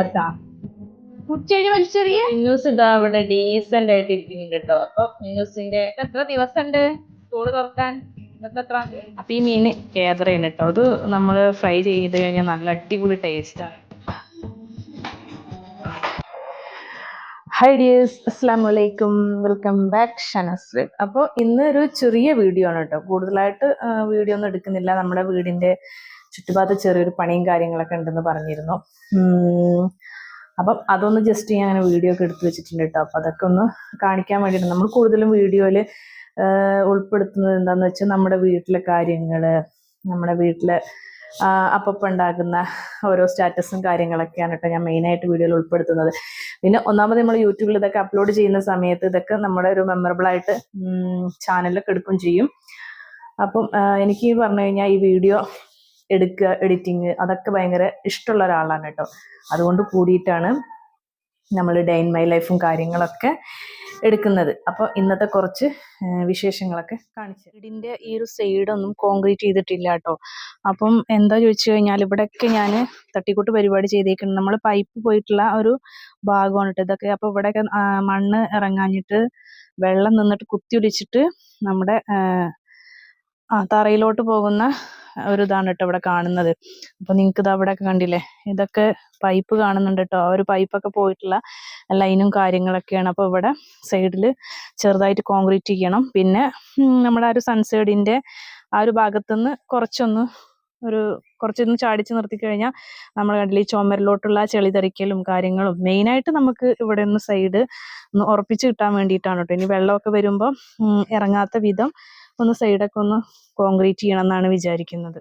അതാ വലിച്ചെറിയ. ന്യൂസ് ഇതാ അവിടെ ഡീസന്റ് ആയിട്ട് ഇരിക്കുന്നുണ്ട് കേട്ടോ. അപ്പൊ മിന്നൂസിന്റെ എത്ര സ്കൂൾ തുറക്കാൻ. അപ്പൊ ഈ മീൻ കേതറയാണ് കേട്ടോ. അത് നമ്മൾ ഫ്രൈ ചെയ്ത് കഴിഞ്ഞാൽ നല്ല അടിപൊളി ടേസ്റ്റ് ആണ് ഹായ് ഡിയേഴ്സ് അസ്സാം വലൈക്കും വെൽക്കം ബാക്ക് ഷനസ് അപ്പോൾ ഇന്ന് ഒരു ചെറിയ വീഡിയോ ആണ് കേട്ടോ. കൂടുതലായിട്ട് വീഡിയോ ഒന്നും എടുക്കുന്നില്ല. നമ്മുടെ വീടിന്റെ ചുറ്റുപാട് ചെറിയൊരു പണിയും കാര്യങ്ങളൊക്കെ ഉണ്ടെന്ന് പറഞ്ഞിരുന്നു. അപ്പം അതൊന്ന് ജസ്റ്റ് ഞാൻ അങ്ങനെ വീഡിയോ ഒക്കെ എടുത്ത് വെച്ചിട്ടുണ്ട് കേട്ടോ. അപ്പം അതൊക്കെ ഒന്ന് കാണിക്കാൻ വേണ്ടിയിട്ട് നമ്മൾ കൂടുതലും വീഡിയോയിൽ ഉൾപ്പെടുത്തുന്നത് എന്താന്ന് വെച്ചാൽ നമ്മുടെ വീട്ടിലെ കാര്യങ്ങൾ നമ്മുടെ വീട്ടിലെ അപ്പം ഉണ്ടാകുന്ന ഓരോ സ്റ്റാറ്റസും കാര്യങ്ങളൊക്കെയാണ് കേട്ടോ ഞാൻ മെയിനായിട്ട് വീഡിയോയിൽ ഉൾപ്പെടുത്തുന്നത്. പിന്നെ ഒന്നാമത് നമ്മൾ യൂട്യൂബിൽ ഇതൊക്കെ അപ്ലോഡ് ചെയ്യുന്ന സമയത്ത് ഇതൊക്കെ നമ്മുടെ ഒരു മെമ്മറബിൾ ആയിട്ട് ചാനലിലൊക്കെ എടുക്കുകയും ചെയ്യും. അപ്പം എനിക്ക് പറഞ്ഞു കഴിഞ്ഞാൽ ഈ വീഡിയോ എടുക്കുക എഡിറ്റിങ് അതൊക്കെ ഭയങ്കര ഇഷ്ടമുള്ള ഒരാളാണ് കേട്ടോ. അതുകൊണ്ട് കൂടിയിട്ടാണ് നമ്മൾ ഡേ ഇൻ മൈ ലൈഫും കാര്യങ്ങളൊക്കെ എടുക്കുന്നത്. അപ്പോൾ ഇന്നത്തെ കുറച്ച് വിശേഷങ്ങളൊക്കെ കാണിച്ചു വീടിന്റെ ഈ ഒരു സൈഡൊന്നും കോൺക്രീറ്റ് ചെയ്തിട്ടില്ല കേട്ടോ. അപ്പം എന്താ ചോദിച്ചു കഴിഞ്ഞാൽ ഇവിടെയൊക്കെ ഞാൻ തട്ടിക്കൂട്ട് പരിപാടി ചെയ്തേക്കുന്നത് നമ്മൾ പൈപ്പ് പോയിട്ടുള്ള ഒരു ഭാഗമാണ് കേട്ടോ ഇതൊക്കെ. അപ്പോൾ ഇവിടെയൊക്കെ മണ്ണ് ഇറങ്ങാഞ്ഞിട്ട് വെള്ളം നിന്നിട്ട് കുത്തിയൊലിച്ചിട്ട് നമ്മുടെ തറയിലോട്ട് പോകുന്ന ഒരു ഇതാണ് കേട്ടോ ഇവിടെ കാണുന്നത്. അപ്പൊ നിങ്ങൾക്ക് ഇത് അവിടെ കണ്ടില്ലേ? ഇതൊക്കെ പൈപ്പ് കാണുന്നുണ്ട് കേട്ടോ ആ ഒരു പൈപ്പൊക്കെ പോയിട്ടുള്ള ലൈനും കാര്യങ്ങളൊക്കെയാണ്. അപ്പോൾ ഇവിടെ സൈഡിൽ ചെറുതായിട്ട് കോൺക്രീറ്റ് ചെയ്യണം പിന്നെ നമ്മുടെ ആ ഒരു സൺസൈഡിന്റെ ആ ഒരു ഭാഗത്തുനിന്ന് കുറച്ചൊന്ന് ഒരു കുറച്ചൊന്ന് ചാടിച്ച് നിർത്തി കഴിഞ്ഞാൽ നമ്മൾ കണ്ടില്ല ഈ ചുമരിലോട്ടുള്ള ചെളി തെറിക്കലും കാര്യങ്ങളും മെയിനായിട്ട് നമുക്ക് ഇവിടെ ഒന്ന് സൈഡ് ഒന്ന് ഉറപ്പിച്ച് കിട്ടാൻ വേണ്ടിയിട്ടാണ് കേട്ടോ ഇനി വെള്ളമൊക്കെ വരുമ്പോൾ ഇറങ്ങാത്ത വിധം ഒന്ന് സൈഡൊക്കെ ഒന്ന് കോൺക്രീറ്റ് ചെയ്യണം എന്നാണ് വിചാരിക്കുന്നത്.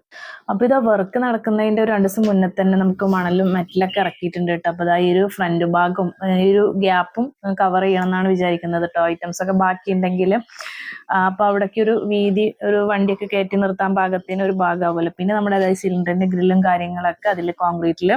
അപ്പൊ ഇതാ വർക്ക് നടക്കുന്നതിന്റെ ഒരു രണ്ട് ദിവസം മുന്നേ തന്നെ നമുക്ക് മണലും മെറ്റലൊക്കെ ഇറക്കിയിട്ടുണ്ട് കേട്ടോ. അപ്പൊ ഇതാ ഈ ഒരു ഫ്രണ്ട് ഭാഗം ഈ ഒരു ഗ്യാപ്പും കവർ ചെയ്യണം എന്നാണ് വിചാരിക്കുന്നത് കേട്ടോ. ഐറ്റംസ് ഒക്കെ ബാക്കി ഉണ്ടെങ്കിൽ അപ്പൊ അവിടേക്ക് ഒരു വീതി ഒരു വണ്ടിയൊക്കെ കയറ്റി നിർത്താൻ ഭാഗത്തിന് ഒരു ഭാഗമാവുമല്ലോ. പിന്നെ നമ്മുടെ അതായത് സിലിണ്ടറിന്റെ ഗ്രില്ലും കാര്യങ്ങളൊക്കെ അതിൽ കോൺക്രീറ്റിൽ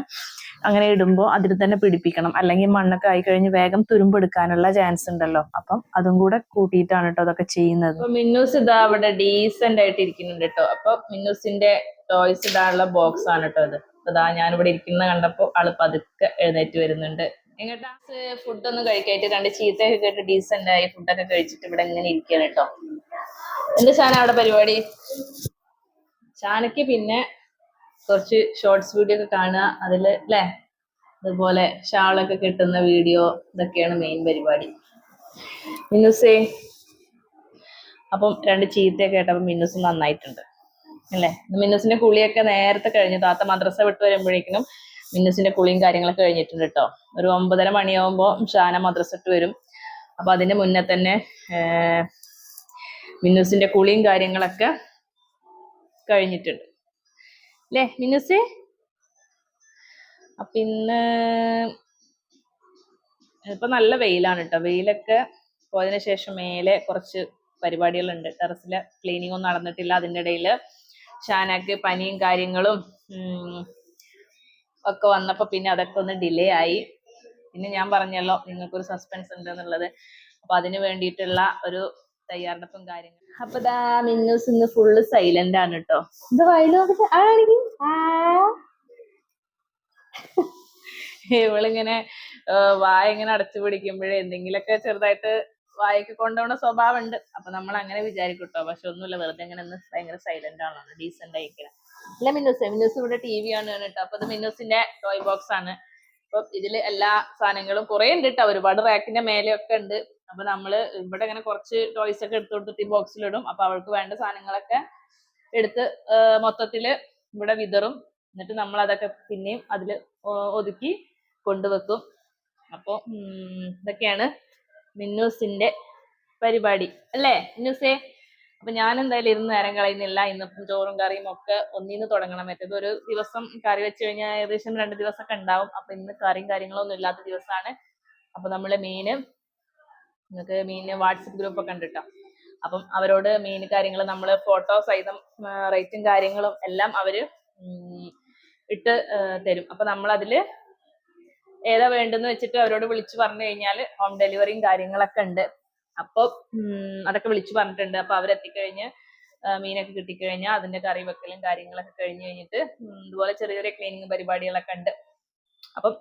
അങ്ങനെ ഇടുമ്പോൾ അതിൽ തന്നെ പിടിപ്പിക്കണം. അല്ലെങ്കിൽ മണ്ണൊക്കെ ആയി കഴിഞ്ഞ് വേഗം തുരുമ്പെടുക്കാനുള്ള ചാൻസ് ഉണ്ടല്ലോ. അപ്പം അതും കൂടെ കൂട്ടിയിട്ടാണ് കേട്ടോ അതൊക്കെ ചെയ്യുന്നത്. മിന്നൂസ് ഇതാ അവിടെ ഡീസെന്റ് ആയിട്ട് ഇരിക്കുന്നുണ്ട് കേട്ടോ അപ്പൊ മിന്നൂസിന്റെ ടോയ്സ് ഇടാനുള്ള ബോക്സ് ആണ് കേട്ടോ അത് അതാ ഞാനിവിടെ ഇരിക്കുന്ന കണ്ടപ്പോ ആൾ പതുക്കെ എഴുന്നേറ്റ് വരുന്നുണ്ട്. എങ്ങട്ടാ? ഫുഡൊന്നും കഴിക്കായിട്ട് രണ്ട് ചീത്തയൊക്കെ കേട്ട് ഡീസെന്റ് ആയി ഫുഡൊക്കെ കഴിച്ചിട്ട് ഇവിടെ ഇങ്ങനെ ഇരിക്കുകയാണ് കേട്ടോ എന്ത് ചാന അവിടെ പരിപാടി? ചാനയ്ക്ക് പിന്നെ കുറച്ച് ഷോർട്സ് വീഡിയോ ഒക്കെ കാണുക. അതിൽ അല്ലേ അതുപോലെ ഷാളൊക്കെ കിട്ടുന്ന വീഡിയോ ഇതൊക്കെയാണ് മെയിൻ പരിപാടി. മിന്നുസേ അപ്പം രണ്ട് ചീത്തയൊക്കെ കേട്ടപ്പോൾ മിന്നുസ് നന്നായിട്ടുണ്ട്. അല്ലേ? മിന്നുസിന്റെ കുളിയൊക്കെ നേരത്തെ കഴിഞ്ഞു. താത്ത മദ്രസ വിട്ട് വരുമ്പോഴേക്കും മിന്നുസിന്റെ കുളിയും കാര്യങ്ങളൊക്കെ കഴിഞ്ഞിട്ടുണ്ട് കേട്ടോ ഒരു ഒമ്പതര മണിയാവുമ്പോൾ ഷാന മദ്രസ ഇട്ട് വരും. അപ്പൊ അതിന്റെ മുന്നേ തന്നെ മിന്നുസിന്റെ കുളിയും കാര്യങ്ങളൊക്കെ കഴിഞ്ഞിട്ടുണ്ട്. അല്ലേ മിന്നുസേ അപ്പൊ ഇന്ന് ഇപ്പൊ നല്ല വെയിലാണ് കേട്ടോ വെയിലൊക്കെ പോയതിനു ശേഷം മേലെ കുറച്ച് പരിപാടികളുണ്ട്. ടെറസിലെ ക്ലീനിങ് ഒന്നും നടന്നിട്ടില്ല. അതിന്റെ ഇടയിൽ ഷാനാക്ക് പനിയും കാര്യങ്ങളും ഒക്കെ വന്നപ്പോൾ പിന്നെ അതൊക്കെ ഒന്ന് ഡിലേ ആയി. പിന്നെ ഞാൻ പറഞ്ഞല്ലോ നിങ്ങൾക്കൊരു സസ്പെൻസ് ഉണ്ട് എന്നുള്ളത് അപ്പൊ അതിന് വേണ്ടിയിട്ടുള്ള ഒരു തയ്യാറെടുപ്പും കാര്യങ്ങളും. അപ്പൊ ദാ മിന്നൂസ് ഇന്ന് ഫുള്ള് സൈലന്റ് ആണ് കേട്ടോ ഇത് വയലോട്ട് ആണെങ്കിൽ ഇവളിങ്ങനെ വായ ഇങ്ങനെ അടച്ചു പിടിക്കുമ്പോഴേ എന്തെങ്കിലുമൊക്കെ ചെറുതായിട്ട് വായക്ക് കൊണ്ടുപോകുന്ന സ്വഭാവം ഉണ്ട് അപ്പൊ നമ്മൾ അങ്ങനെ വിചാരിക്കും കേട്ടോ പക്ഷെ ഒന്നുമില്ല വെറുതെ ഇങ്ങനെ ഒന്ന് ഭയങ്കര സൈലന്റ് ആണല്ലോ ഡീസെന്റ് ആയിരിക്കണം. അല്ല മിന്നൂസ് മിന്നൂസ് ഇവിടെ ടി വി ആണ് കേട്ടോ അപ്പൊ ഇത് മിന്നൂസിന്റെ ടോയ് ബോക്സ് ആണ്. അപ്പൊ ഇതിൽ എല്ലാ സാധനങ്ങളും കുറെ ഉണ്ട് കേട്ടോ ഒരുപാട് റാക്കിന്റെ മേലെയൊക്കെ ഉണ്ട്. അപ്പൊ നമ്മൾ ഇവിടെ ഇങ്ങനെ കുറച്ച് ടോയ്സ് ഒക്കെ എടുത്തു കൊടുത്തിട്ട് ഈ ബോക്സിലിടും അപ്പൊ അവൾക്ക് വേണ്ട സാധനങ്ങളൊക്കെ എടുത്ത് മൊത്തത്തിൽ ഇവിടെ വിതറും. എന്നിട്ട് നമ്മൾ അതൊക്കെ പിന്നെയും അതിൽ ഒതുക്കി കൊണ്ടുവെക്കും. അപ്പോൾ ഇതൊക്കെയാണ് മിന്നൂസിന്റെ പരിപാടി. അല്ലേ മിന്നൂസേ? അപ്പൊ ഞാൻ എന്തായാലും ഇരുന്ന് നേരം കളയുന്നില്ല. ഇന്നിപ്പം ചോറും കറിയും ഒക്കെ ഒന്നിന്ന് തുടങ്ങണം. മറ്റേത് ഒരു ദിവസം കറി വെച്ച് കഴിഞ്ഞാൽ ഏകദേശം രണ്ട് ദിവസമൊക്കെ ഉണ്ടാവും. അപ്പൊ ഇന്ന് കറിയും കാര്യങ്ങളൊന്നും ഇല്ലാത്ത ദിവസമാണ്. അപ്പൊ നമ്മൾ മീന് നിങ്ങൾക്ക് മീനിന് വാട്സപ്പ് ഗ്രൂപ്പ് ഒക്കെ ഉണ്ട് കേട്ടോ അപ്പം അവരോട് മീൻ കാര്യങ്ങൾ നമ്മൾ ഫോട്ടോ സഹിതം റേറ്റും കാര്യങ്ങളും എല്ലാം അവർ ഇട്ട് തരും. അപ്പൊ നമ്മൾ അതിൽ ഏതാ വേണ്ടെന്ന് വെച്ചിട്ട് അവരോട് വിളിച്ചു പറഞ്ഞു കഴിഞ്ഞാൽ ഹോം ഡെലിവറിയും കാര്യങ്ങളൊക്കെ ഉണ്ട്. അപ്പോൾ അതൊക്കെ വിളിച്ചു പറഞ്ഞിട്ടുണ്ട്. അപ്പൊ അവരെത്തിക്കഴിഞ്ഞ് മീനൊക്കെ കിട്ടിക്കഴിഞ്ഞാൽ അതിന്റെ കറി വെക്കലും കാര്യങ്ങളൊക്കെ കഴിഞ്ഞ് കഴിഞ്ഞിട്ട് ഇതുപോലെ ചെറിയ ചെറിയ ക്ലീനിങ് പരിപാടികളൊക്കെ ഉണ്ട്. അപ്പം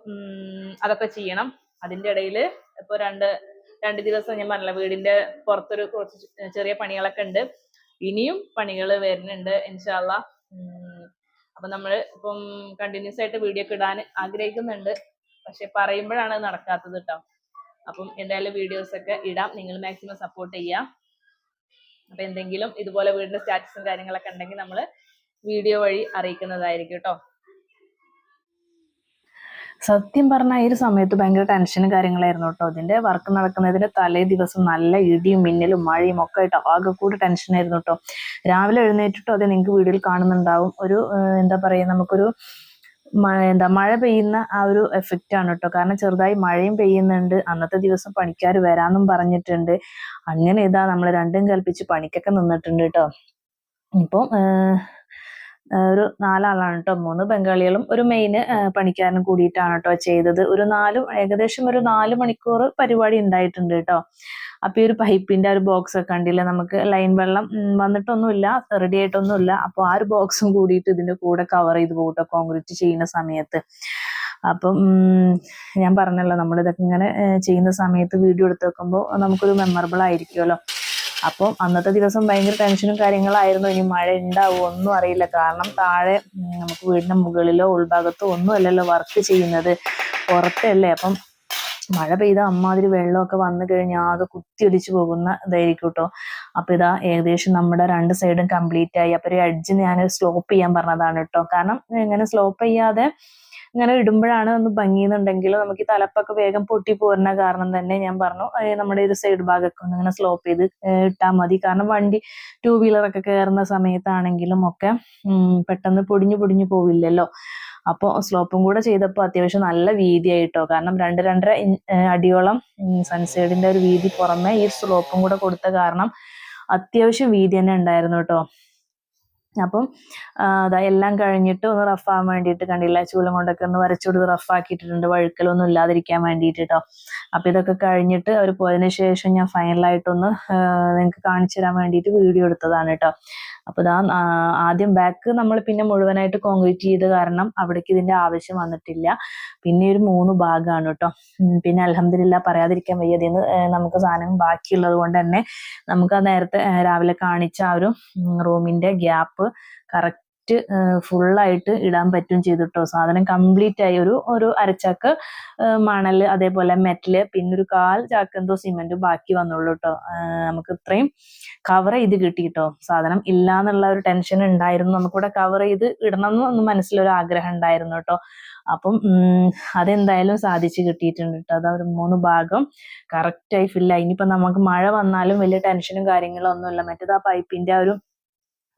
അതൊക്കെ ചെയ്യണം. അതിന്റെ ഇടയിൽ ഇപ്പൊ രണ്ട് രണ്ട് ദിവസം ഞാൻ പറഞ്ഞില്ല വീടിന്റെ പുറത്തൊരു കുറച്ച് ചെറിയ പണികളൊക്കെ ഉണ്ട്. ഇനിയും പണികൾ വരുന്നുണ്ട് ഇൻഷാല്ല അപ്പൊ നമ്മൾ ഇപ്പം കണ്ടിന്യൂസ് ആയിട്ട് വീഡിയോ ഒക്കെ ഇടാൻ ആഗ്രഹിക്കുന്നുണ്ട്. പക്ഷെ പറയുമ്പോഴാണ് നടക്കാത്തത് കേട്ടോ അപ്പം എന്തായാലും വീഡിയോസ് ഒക്കെ ഇടാം. നിങ്ങൾ മാക്സിമം സപ്പോർട്ട് ചെയ്യാം. അപ്പൊ എന്തെങ്കിലും ഇതുപോലെ വീടിന്റെ സ്റ്റാറ്റസും കാര്യങ്ങളൊക്കെ ഉണ്ടെങ്കിൽ നമ്മൾ വീഡിയോ വഴി അറിയിക്കുന്നതായിരിക്കും കേട്ടോ സത്യം പറഞ്ഞാൽ ഈ ഒരു സമയത്ത് ഭയങ്കര ടെൻഷനും കാര്യങ്ങളായിരുന്നു കേട്ടോ. അതിന്റെ വർക്ക് നടക്കുന്നതിന്റെ തലേ ദിവസം നല്ല ഇടിയും മിന്നലും മഴയും ഒക്കെ ആയിട്ട് ആകെ കൂടി ടെൻഷനായിരുന്നു കേട്ടോ. രാവിലെ എഴുന്നേറ്റിട്ടോ അതെ നിങ്ങൾക്ക് വീഡിയോയിൽ കാണുന്നുണ്ടാവും. ഒരു എന്താ പറയുക നമുക്കൊരു എന്താ മഴ പെയ്യുന്ന ആ ഒരു എഫക്റ്റ് ആണ് കേട്ടോ. കാരണം ചെറുതായി മഴയും പെയ്യുന്നുണ്ട്. അന്നത്തെ ദിവസം പണിക്കാർ വരാമെന്നും പറഞ്ഞിട്ടുണ്ട്. അങ്ങനെ ഇതാ നമ്മൾ രണ്ടും കൽപ്പിച്ച് പണിക്കൊക്കെ നിന്നിട്ടുണ്ട് കേട്ടോ. ഇപ്പം ഒരു നാലാളാണ് കേട്ടോ മൂന്ന് ബംഗാളികളും ഒരു മെയിൻ പണിക്കാരനും കൂടിയിട്ടാണ് കേട്ടോ ചെയ്തത്. ഒരു നാല് ഏകദേശം ഒരു നാല് മണിക്കൂർ പരിപാടി ഉണ്ടായിട്ടുണ്ട് കേട്ടോ അപ്പൊ ഈ ഒരു പൈപ്പിന്റെ ഒരു ബോക്സ് ഒക്കെ കണ്ടില്ല? നമുക്ക് ലൈൻ വെള്ളം വന്നിട്ടൊന്നുമില്ല റെഡി ആയിട്ടൊന്നുമില്ല. അപ്പൊ ആ ഒരു ബോക്സും കൂടിയിട്ട് ഇതിന്റെ കൂടെ കവർ ചെയ്ത് പോകട്ടോ കോൺക്രീറ്റ് ചെയ്യുന്ന സമയത്ത്. അപ്പം ഞാൻ പറഞ്ഞല്ലോ നമ്മളിതൊക്കെ ഇങ്ങനെ ചെയ്യുന്ന സമയത്ത് വീഡിയോ എടുത്ത് വെക്കുമ്പോൾ നമുക്കൊരു മെമ്മറബിൾ ആയിരിക്കുമല്ലോ അപ്പം അന്നത്തെ ദിവസം ഭയങ്കര ടെൻഷനും കാര്യങ്ങളായിരുന്നു. ഇനി മഴ ഉണ്ടാവുമോ ഒന്നും അറിയില്ല. കാരണം താഴെ നമുക്ക് വീടിന്റെ മുകളിലോ ഉൾഭാഗത്തോ ഒന്നും അല്ലല്ലോ വർക്ക് ചെയ്യുന്നത്. പുറത്തല്ലേ. അപ്പം മഴ പെയ്ത അമ്മാതിരി വെള്ളമൊക്കെ വന്നു കഴിഞ്ഞാൽ ആകെ കുത്തിയൊലിച്ചു പോകുന്ന ഇതായിരിക്കും കേട്ടോ അപ്പൊ ഇതാ ഏകദേശം നമ്മുടെ രണ്ട് സൈഡും കംപ്ലീറ്റ് ആയി. അപ്പൊ ഒരു അഡ്ജ് ഞാൻ സ്ലോപ്പ് ചെയ്യാൻ പറഞ്ഞതാണ് കേട്ടോ കാരണം ഇങ്ങനെ സ്ലോപ്പ് ചെയ്യാതെ ഇങ്ങനെ ഇടുമ്പോഴാണ് ഒന്ന് ഭംഗിയെന്നുണ്ടെങ്കിൽ നമുക്ക് ഈ തലപ്പൊക്കെ വേഗം പൊട്ടി പോരുന്ന കാരണം തന്നെ ഞാൻ പറഞ്ഞു. നമ്മുടെ ഒരു സൈഡ് ഭാഗമൊക്കെ ഒന്ന് ഇങ്ങനെ സ്ലോപ്പ് ചെയ്ത് ഇട്ടാൽ മതി. കാരണം വണ്ടി ടൂ വീലറൊക്കെ കയറുന്ന സമയത്താണെങ്കിലും ഒക്കെ പെട്ടെന്ന് പൊടിഞ്ഞു പൊടിഞ്ഞു പോവില്ലല്ലോ. അപ്പോൾ സ്ലോപ്പും കൂടെ ചെയ്തപ്പോൾ അത്യാവശ്യം നല്ല വീതിയായിട്ടോ. കാരണം രണ്ട് രണ്ടര അടിയോളം സൺസൈഡിന്റെ ഒരു വീതി പുറമെ ഈ സ്ലോപ്പും കൂടെ കൊടുത്ത കാരണം അത്യാവശ്യം വീതി തന്നെ ഉണ്ടായിരുന്നു കേട്ടോ. അപ്പം അതാ എല്ലാം കഴിഞ്ഞിട്ട് ഒന്ന് റഫാകാൻ വേണ്ടിയിട്ട് കണ്ടില്ല ചൂലം കൊണ്ടൊക്കെ ഒന്ന് വരച്ചുകൊടുത്ത് റഫാക്കിയിട്ടുണ്ട് വഴുക്കലൊന്നും ഇല്ലാതിരിക്കാൻ വേണ്ടിയിട്ട് കേട്ടോ അപ്പൊ ഇതൊക്കെ കഴിഞ്ഞിട്ട് അവർ പോയതിനു ശേഷം ഞാൻ ഫൈനലായിട്ടൊന്ന് നിങ്ങൾക്ക് കാണിച്ചു തരാൻ വേണ്ടിയിട്ട് വീഡിയോ എടുത്തതാണ് കേട്ടോ അപ്പൊ ഇതാ ആദ്യം ബാക്ക് നമ്മൾ പിന്നെ മുഴുവനായിട്ട് കോൺക്രീറ്റ് ചെയ്ത് കാരണം അവിടേക്ക് ഇതിന്റെ ആവശ്യം വന്നിട്ടില്ല. പിന്നെ ഒരു മൂന്ന് ഭാഗമാണ് കേട്ടോ പിന്നെ അലഹമില്ല പറയാതിരിക്കാൻ വയ്യ. ഇതിന്ന് നമുക്ക് സാധനം ബാക്കിയുള്ളത് കൊണ്ട് തന്നെ നമുക്ക് ആ നേരത്തെ രാവിലെ കാണിച്ച ആ ഒരു റൂമിന്റെ ഗ്യാപ്പ് കറക്റ്റ് ഫുള്ളായിട്ട് ഇടാൻ പറ്റും ചെയ്തിട്ടോ സാധനം കംപ്ലീറ്റ് ആയി ഒരു ഒരു അരച്ചാക്ക് മണൽ അതേപോലെ മെറ്റൽ പിന്നെ ഒരു കാൽ ചാക്ക് എന്തോ സിമെന്റ് ബാക്കി വന്നുള്ളൂ കേട്ടോ നമുക്ക് ഇത്രയും കവർ ചെയ്ത് കിട്ടി കേട്ടോ സാധനം ഇല്ല എന്നുള്ള ഒരു ടെൻഷൻ ഉണ്ടായിരുന്നു. നമുക്കിവിടെ കവർ ചെയ്ത് ഇടണം എന്ന് മനസ്സിലൊരു ആഗ്രഹം ഉണ്ടായിരുന്നു കേട്ടോ അപ്പം അതെന്തായാലും സാധിച്ചു കിട്ടിയിട്ടുണ്ട് കേട്ടോ അത് ഒരു മൂന്ന് ഭാഗം കറക്റ്റായി ഫില്ലായി ഇനിയിപ്പോ നമുക്ക് മഴ വന്നാലും വലിയ ടെൻഷനും കാര്യങ്ങളും ഒന്നുമില്ല. മറ്റേത് ആ പൈപ്പിന്റെ ആ ഒരു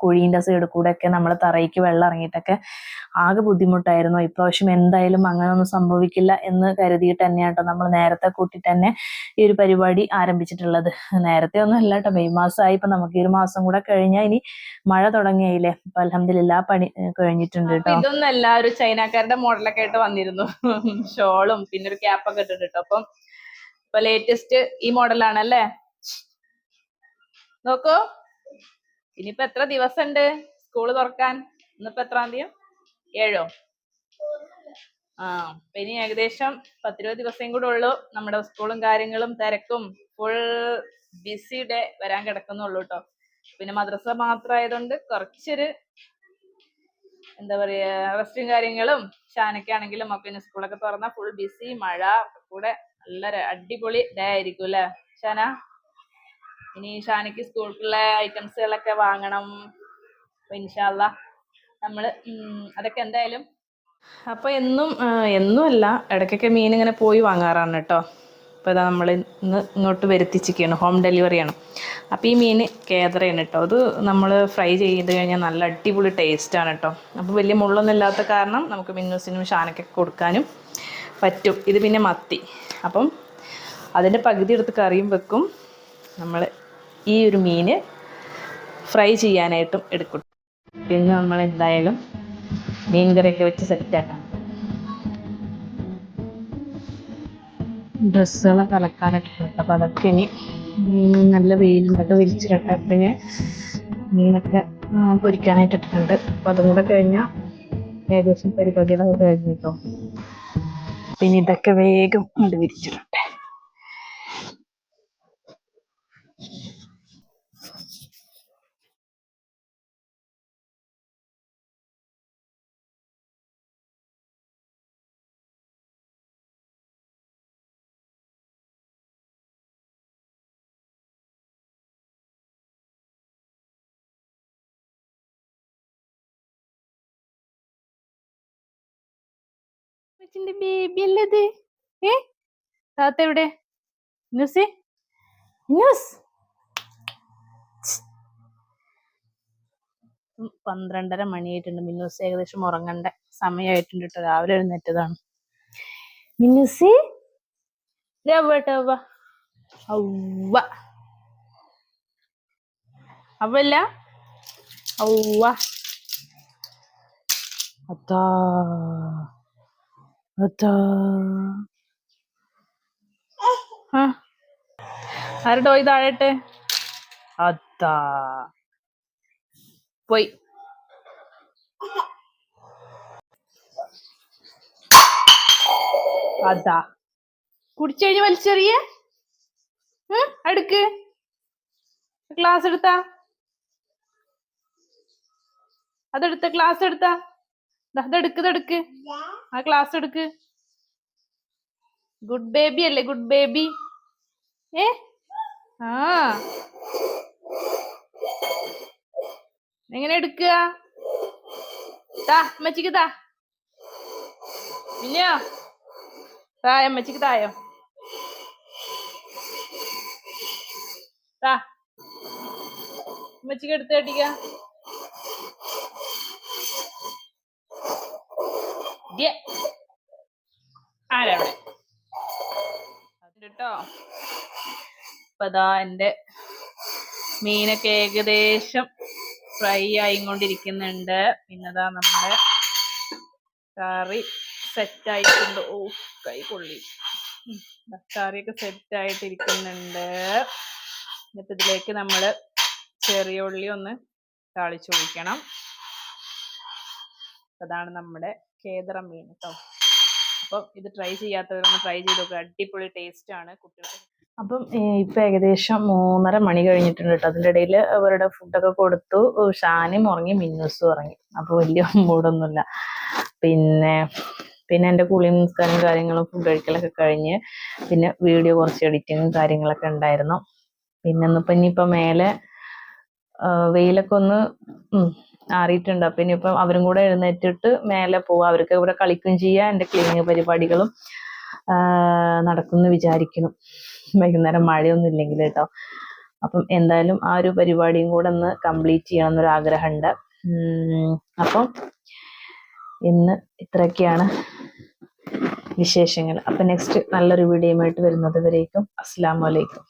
കുഴീന്റെ സൈഡിൽ കൂടെ ഒക്കെ നമ്മൾ തറയ്ക്ക് വെള്ളം ഇറങ്ങിയിട്ടൊക്കെ ആകെ ബുദ്ധിമുട്ടായിരുന്നു. ഇപ്രാവശ്യം എന്തായാലും അങ്ങനെ ഒന്നും സംഭവിക്കില്ല എന്ന് കരുതിയിട്ട് തന്നെയാണ് കേട്ടോ നമ്മൾ നേരത്തെ കൂട്ടി തന്നെ ഈ ഒരു പരിപാടി ആരംഭിച്ചിട്ടുള്ളത്. നേരത്തെ ഒന്നും അല്ല കേട്ടോ. മെയ് മാസമായി. ഇപ്പൊ നമുക്ക് ഈ ഒരു മാസം കൂടെ കഴിഞ്ഞാൽ ഇനി മഴ തുടങ്ങിയായില്ലേ? അപ്പൊ അലഹമില്ല പണി കഴിഞ്ഞിട്ടുണ്ട് കേട്ടോ. ഇതൊന്നല്ല ഒരു ചൈനക്കാരുടെ മോഡലൊക്കെ ആയിട്ട് വന്നിരുന്നു. ഷോളും പിന്നെ ഒരു ക്യാപ്പൊക്കെ ഇട്ടിട്ട് കേട്ടോ. അപ്പം ഇപ്പൊ ലേറ്റസ്റ്റ് ഈ മോഡലാണല്ലേ നോക്കൂ. ഇനിയിപ്പോ എത്ര ദിവസം ഉണ്ട് സ്കൂൾ തുറക്കാൻ? ഇന്നിപ്പോ എത്രാം തീയതി? ഏഴോ? ആ ഇനി ഏകദേശം പത്തിരുപത് ദിവസം കൂടെ ഉള്ളൂ. നമ്മുടെ സ്കൂളും കാര്യങ്ങളും തിരക്കും ഫുൾ ബിസി ഡേ വരാൻ കിടക്കുന്നുള്ളൂ കേട്ടോ പിന്നെ മദ്രസ മാത്രമായതുകൊണ്ട് കുറച്ചൊരു എന്താ പറയാ റെസ്റ്റും കാര്യങ്ങളും ഷാനൊക്കെയാണെങ്കിലും ഒക്കെ പിന്നെ സ്കൂളൊക്കെ തുറന്നാൽ ഫുൾ ബിസി മഴ കൂടെ നല്ല അടിപൊളി ഡേ ആയിരിക്കും അല്ലേ ഷാന ഇനി ഷാനയ്ക്ക് സ്കൂളിലുള്ള ഐറ്റംസുകളൊക്കെ വാങ്ങണം. അപ്പൊ ഇൻഷാല്ല നമ്മൾ ഉം, അതൊക്കെ എന്തായാലും അപ്പൊ എന്നും എന്നും അല്ല ഇടയ്ക്കൊക്കെ മീൻ ഇങ്ങനെ പോയി വാങ്ങാറാണ് കേട്ടോ അപ്പോൾ ഇതാ നമ്മൾ ഇന്ന് ഇങ്ങോട്ട് വരുത്തിച്ചിരിക്കുകയാണ് ഹോം ഡെലിവറിയാണ് അപ്പോൾ ഈ മീൻ കേദറയാണ് കേട്ടോ അത് നമ്മൾ ഫ്രൈ ചെയ്ത് കഴിഞ്ഞാൽ നല്ല അടിപൊളി ടേസ്റ്റ് ആണ് കേട്ടോ അപ്പോൾ വലിയ മുള്ളൊന്നും ഇല്ലാത്ത കാരണം നമുക്ക് മിന്നൂസിനും ഷാനക്കൊക്കെ കൊടുക്കാനും പറ്റും. ഇത് പിന്നെ മത്തി. അപ്പം അതിന്റെ പകുതി എടുത്ത് കറിയും വെക്കും. നമ്മൾ ഈ ഒരു മീൻ ഫ്രൈ ചെയ്യാനായിട്ടും എടുക്കും. പിന്നെ നമ്മൾ എന്തായാലും മീൻ കറിയൊക്കെ വെച്ച് സെറ്റാക്കാം ഡ്രസ്സുകളൊക്കെ അലക്കാനൊക്കെ ഉണ്ട്. അപ്പൊ അതൊക്കെ ഇനി നല്ല വെയിലുണ്ടൊക്കെ വിരിച്ചിടട്ടെ. പിന്നെ മീനൊക്കെ പൊരിക്കാനായിട്ട് ഇട്ടിട്ടുണ്ട്. അപ്പൊ അതും കൂടെ കഴിഞ്ഞാൽ ഏകദേശം പരിപാടികളൊക്കെ കഴിഞ്ഞിട്ടോ. പിന്നെ ഇതൊക്കെ വേഗം കൊണ്ട് വിരിച്ചിടട്ടെ കൊച്ചിന്റെ ബേബി അല്ലത് ഏ? താത്ത എവിടെ ന്യൂസ്? ന്യൂസ് പന്ത്രണ്ടര മണിയായിട്ടുണ്ട് മിന്നൂസ് ഏകദേശം ഉറങ്ങണ്ട. സമയമായിട്ടുണ്ട് കേട്ടോ. രാവിലെ എഴുന്നേറ്റതാണ്. മിന്നൂസി? അവ ഔവ അവല്ല ഔവ അതാ. അതാ. ആ. ആരുടെ പോയി താഴെട്ട്? അതാ. പോയി. അതാ. കുടിച്ചു കഴിഞ്ഞ് വലിച്ചെറിയ. അടുക്ക്. ക്ലാസ് എടുത്താ. അതെടുത്ത ക്ലാസ് എടുത്താ. ഇതെടുക്ക് ഇതെടുക്ക് ആ ക്ലാസ് എടുക്ക്. ഗുഡ് ബേബി അല്ലേ ഗുഡ് ബേബി ഏ? ആ. എങ്ങനെ എടുക്കുക? താ അമ്മച്ചിക്ക് താ പിന്നെയോ തായോ അമ്മച്ചിക്ക് തായോ? താ അമ്മച്ചിക്ക് എടുത്ത് കെട്ടിക്ക ദേ. ആരാ അവിടെ കേട്ടോ അപ്പൊ ഇതാ എന്റെ മീനൊക്കെ ഏകദേശം ഫ്രൈ ആയിക്കൊണ്ടിരിക്കുന്നുണ്ട്. പിന്നെതാ നമ്മുടെ കറി സെറ്റ് ആയിട്ടുണ്ട്. ഓ കൈ കൊള്ളി കറിയൊക്കെ സെറ്റ് ആയിട്ടിരിക്കുന്നുണ്ട്. എന്നിട്ട് ഇതിലേക്ക് നമ്മൾ ചെറിയ ഉള്ളി ഒന്ന് താളിച്ചു ഒഴിക്കണം. അതാണ് നമ്മുടെ കേദറ മീൻ കേട്ടോ അപ്പം ഇത് ട്രൈ ചെയ്യാത്തവരൊന്ന് ട്രൈ ചെയ്ത് നോക്കുക അടിപൊളി ടേസ്റ്റ് ആണ് കുട്ടികൾക്ക്. അപ്പം ഇപ്പൊ ഏകദേശം മൂന്നര മണി കഴിഞ്ഞിട്ടുണ്ട് കേട്ടോ അതിന്റെ ഇടയിൽ അവരുടെ ഫുഡൊക്കെ കൊടുത്തു. ഷാനും ഉറങ്ങി മിന്നൂസും ഉറങ്ങി. അപ്പൊ വലിയ മൂടൊന്നുമില്ല. പിന്നെ പിന്നെ എന്റെ കുളിയും നിസ്കാരം കാര്യങ്ങളും ഫുഡ് കഴിക്കലൊക്കെ കഴിഞ്ഞ് പിന്നെ വീഡിയോ കുറച്ച് എഡിറ്റിങ്ങും കാര്യങ്ങളൊക്കെ ഉണ്ടായിരുന്നു. പിന്നെ ഇന്നിപ്പോ ഇനിയിപ്പോ മേലെ വെയിലൊക്കെ ഒന്ന് ആറിയിട്ടുണ്ട് അപ്പൊ ഇനിയിപ്പം അവരും കൂടെ എഴുന്നേറ്റിട്ട് മേലെ പോവാ. അവർക്ക് ഇവിടെ കളിക്കുകയും ചെയ്യാ. എന്റെ ക്ലീനിങ് പരിപാടികളും നടക്കുന്നു വിചാരിക്കുന്നു. വൈകുന്നേരം മഴയൊന്നും ഇല്ലെങ്കിൽ കേട്ടോ. അപ്പം എന്തായാലും ആ ഒരു പരിപാടിയും കൂടെ ഒന്ന് കംപ്ലീറ്റ് ചെയ്യണം എന്നൊരു ആഗ്രഹമുണ്ട് അപ്പം ഇന്ന് ഇത്രയൊക്കെയാണ് വിശേഷങ്ങൾ. അപ്പം നെക്സ്റ്റ് നല്ലൊരു വീഡിയോയുമായിട്ട് വരുന്നത് വരേക്കും. അസ്സാം വലൈക്കും